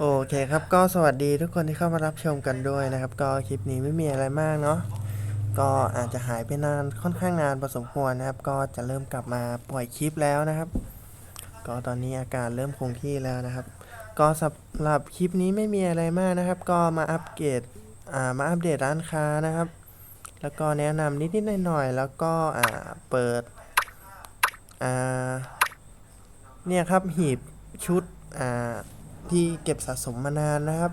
โอเคครับก็สวัสดีทุกคนที่เข้ามารับชมกันด้วยนะครับ ก็คลิปนี้ไม่มีอะไรมากเนาะก็อาจจะหายไปนานค่อนข้างนานพอสมควรนะครับ ก็จะเริ่มกลับมาปล่อยคลิปแล้วนะครับ ก็ตอนนี้อาการเริ่มคงที่แล้วนะครับ ก็สำหรับคลิปนี้ไม่มีอะไรมากนะครับ ก็มาอัปเกรดอ่ามาอัปเดตร้านค้านะครับ แล้วก็แนะนำนิดๆหน่อยๆแล้วก็อ่าเปิดอ่าเนี่ยครับหีบชุดอ่า ที่เก็บสะสมมานานนะครับ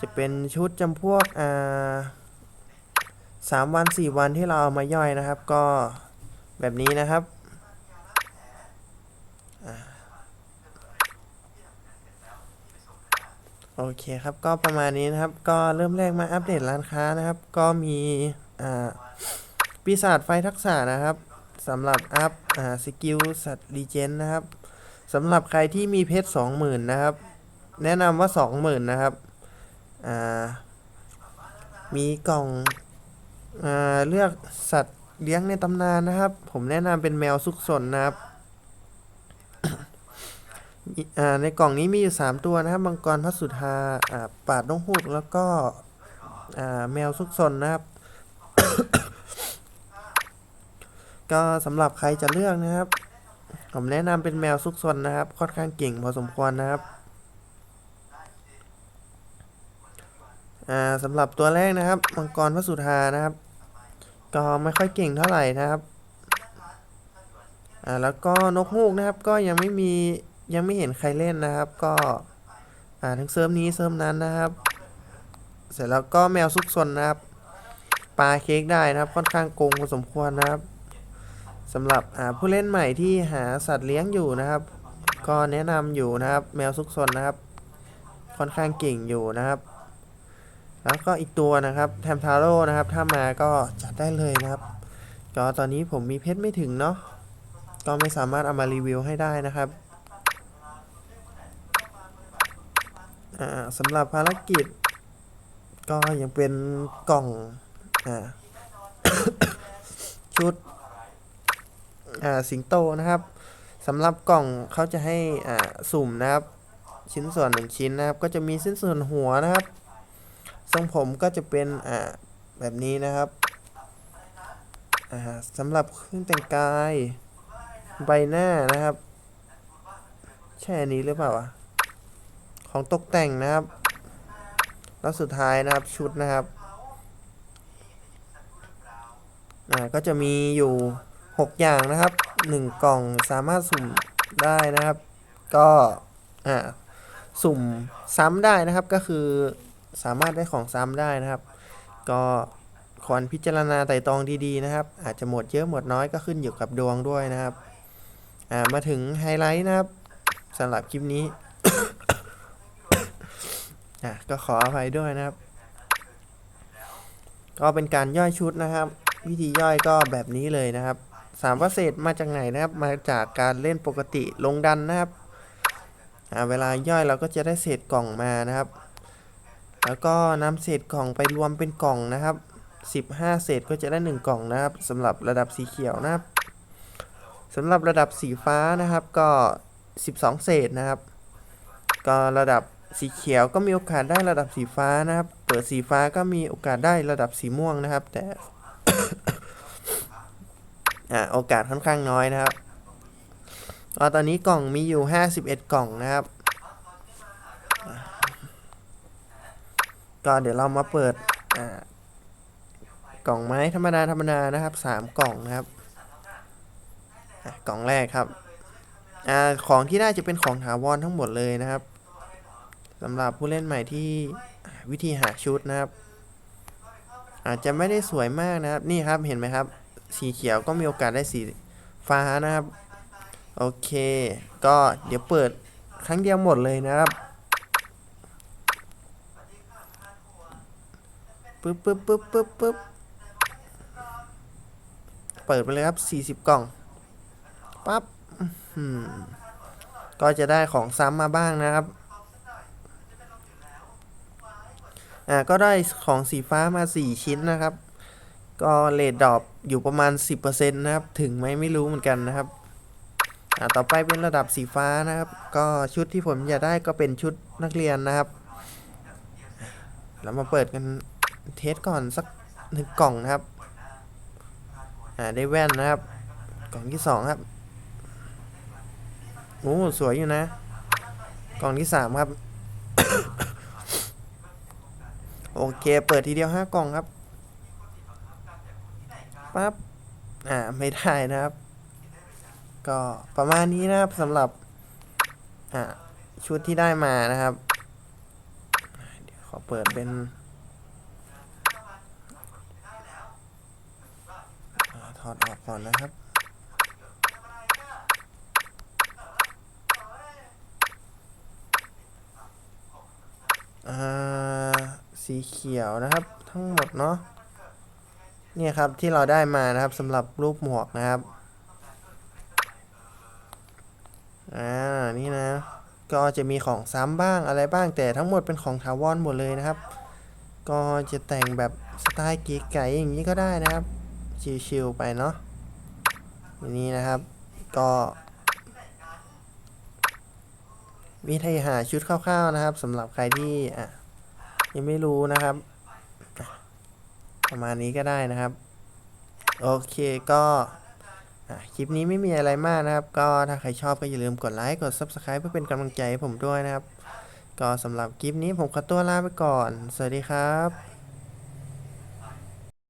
จะเป็นชุดจำพวกอ่าสามวันสี่วันที่เราเอามาย่อยนะครับ ก็แบบนี้นะครับอโอเคครับก็ประมาณนี้นะครับ ก็เริ่มแรกมาอัปเดตร้านค้านะครับ ก็มีอ่าปีศาจไฟทักษะนะครับสำหรับอัพอ่าสกิลสัตว์รีเจนนะครับสำหรับใครที่มีเพชรสองหมื่นนะครับ แนะนำว่าสองหมื่นนะครับ อ่า มีกล่อง อ่า เลือกสัตว์เลี้ยงในตำนานนะครับ ผมแนะนำเป็นแมวซุกซนนะครับ อ่า ในกล่องนี้มีอยู่3ตัวนะครับ มังกรพัสุธา อ่า ปาดนกฮูก แล้วก็ อ่า แมวซุกซนนะครับ ก็สำหรับใครจะเลือกนะครับ ผมแนะนำเป็นแมวซุกซนนะครับ ค่อนข้างเก่งพอสมควรนะครับ อ่าสำหรับตัวแรกนะครับ มังกรพระสุธานะครับ ก็ไม่ค่อยเก่งเท่าไหร่นะครับ อ่าแล้วก็นกฮูกนะครับ ก็ยังไม่มียังไม่เห็นใครเล่นนะครับ ก็อ่าทั้งเซิร์ฟนี้เซิร์ฟนั้นนะครับ เสร็จแล้วก็แมวซุกซนนะครับปลาเค้กได้นะครับ ค่อนข้างโกงพอสมควรนะครับสำหรับอ่าผู้เล่นใหม่ที่หาสัตว์เลี้ยงอยู่นะครับ ก็แนะนำอยู่นะครับ แมวซุกซนนะครับ ค่อนข้างเก่งอยู่นะครับ แล้วก็อีกตัวนะครับแทมทาโร่นะครับ ถ้ามาก็จัดได้เลยนะครับ ก็ตอนนี้ผมมีเพชรไม่ถึงเนาะก็ไม่สามารถเอามารีวิวให้ได้นะครับอ่าสำหรับภารกิจ ก็ยังเป็นกล่องอ่าชุดอ่าสิงโตนะครับสำหรับกล่องเขาจะให้อ่าสุ่มนะครับ ชิ้นส่วนหนึ่งชิ้นนะครับ ก็จะมีชิ้นส่วนหัวนะครับ ทรงผมก็จะเป็นอ่าแบบนี้นะครับอ่าสำหรับเครื่องแต่งกายใบหน้านะครับ ใช่อันนี้หรือเปล่าอะของตกแต่งนะครับ แล้วสุดท้ายนะครับชุดนะครับอ่าก็จะมีอยู่ 6 อย่างนะครับ 1 กล่องสามารถสุ่มได้นะครับ ก็อ่าสุ่มซ้ำได้นะครับก็คือ สามารถได้ของซ้ำได้นะครับ ก็ควรพิจารณาไต่ตองดีๆนะครับ อาจจะหมดเยอะหมดน้อยก็ขึ้นอยู่กับดวงด้วยนะครับมาถึงไฮไลท์นะครับสำหรับคลิปนี้ก็ขออภัยด้วยนะครับ ก็เป็นการย่อยชุดนะครับ วิธีย่อยก็แบบนี้เลยนะครับสามว่าเศษมาจากไหนนะครับ มาจากการเล่นปกติลงดันนะครับเวลาย่อยเราก็จะได้เศษกล่องมานะครับ แล้วก็นำเศษกล่องไปรวมเป็นกล่องนะครับ 15 เศษก็จะได้ 1 กล่องนะครับสำหรับระดับสีเขียวนะครับสำหรับระดับสีฟ้านะครับก็ 12 เศษนะครับ ก็ระดับสีเขียวก็มีโอกาสได้ระดับสีฟ้านะครับ เปิดสีฟ้าก็มีโอกาสได้ระดับสีม่วงนะครับ แต่อ่าโอกาสค่อนข้างน้อยนะครับตอนนี้กล่องมีอยู่ 51 กล่องนะครับ ก็เดี๋ยวเรามาเปิดกล่องไม้ธรรมดาธรรมดานะครับสามกล่องนะครับกล่องแรกครับอของที่ได้จะเป็นของถาวรทั้งหมดเลยนะครับสำหรับผู้เล่นใหม่ที่วิธีหาชุดนะครับ อาจจะไม่ได้สวยมากนะครับนี่ครับเห็นไหมครับ สีเขียวก็มีโอกาสได้สีฟ้านะครับ โอเค ก็เดี๋ยวเปิดครั้งเดียวหมดเลยนะครับ ปึ๊บปึ๊บปึ๊บปึ๊บปึ๊บเปิดไปเลยครับ 40 กล่อง ปั๊บอื้อหือก็จะได้ของซ้ำมาบ้างนะครับ อ่า ก็ได้ของสีฟ้ามา 4 ชิ้นนะครับ ก็เลดดรอปอยู่ประมาณ 10%นะครับ ถึงไหมไม่รู้เหมือนกันนะครับ อ่า ต่อไปเป็นระดับสีฟ้านะครับ ก็ชุดที่ผมอยากได้ก็เป็นชุดนักเรียนนะครับ เรามาเปิดกัน เทสก่อนสักหนึ่งกล่องนะครับ อ่าได้แว่นนะครับ กล่องที่สองครับ โอ้สวยอยู่นะ กล่องที่สามครับ โอเคเปิดทีเดียวห้ากล่องครับปั๊บ อ่าไม่ได้นะครับ ก็ประมาณนี้นะครับสำหรับ อ่าชุดที่ได้มานะครับ เดี๋ยวขอเปิดเป็นอ่าถ อดออกก่อนนะครับ สีเขียวนะครับทั้งหมดเนาะเนี่ยครับที่เราได้มานะครับสำหรับรูปหมวกนะครับอ่านี่นะ ก็จะมีของซ้ำบ้างอะไรบ้างแต่ทั้งหมดเป็นของถาวรหมดเลยนะครับ ก็จะแต่งแบบสไตล์กีไก่อย่างนี้ก็ได้นะครับ ชิลๆไปเนาะ อย่างนี้นะครับ ก็ วิธีหาชุดคร่าวๆนะครับสำหรับใครที่อะยังไม่รู้นะครับ ประมาณนี้ก็ได้นะครับ โอเคก็คลิปนี้ไม่มีอะไรมากนะครับ ก็ถ้าใครชอบก็อย่าลืมกดไลค์กด Subscribe เพื่อเป็นกำลังใจให้ผมด้วยนะครับ ก็สำหรับคลิปนี้ผมขอตัวลาไปก่อน สวัสดีครับ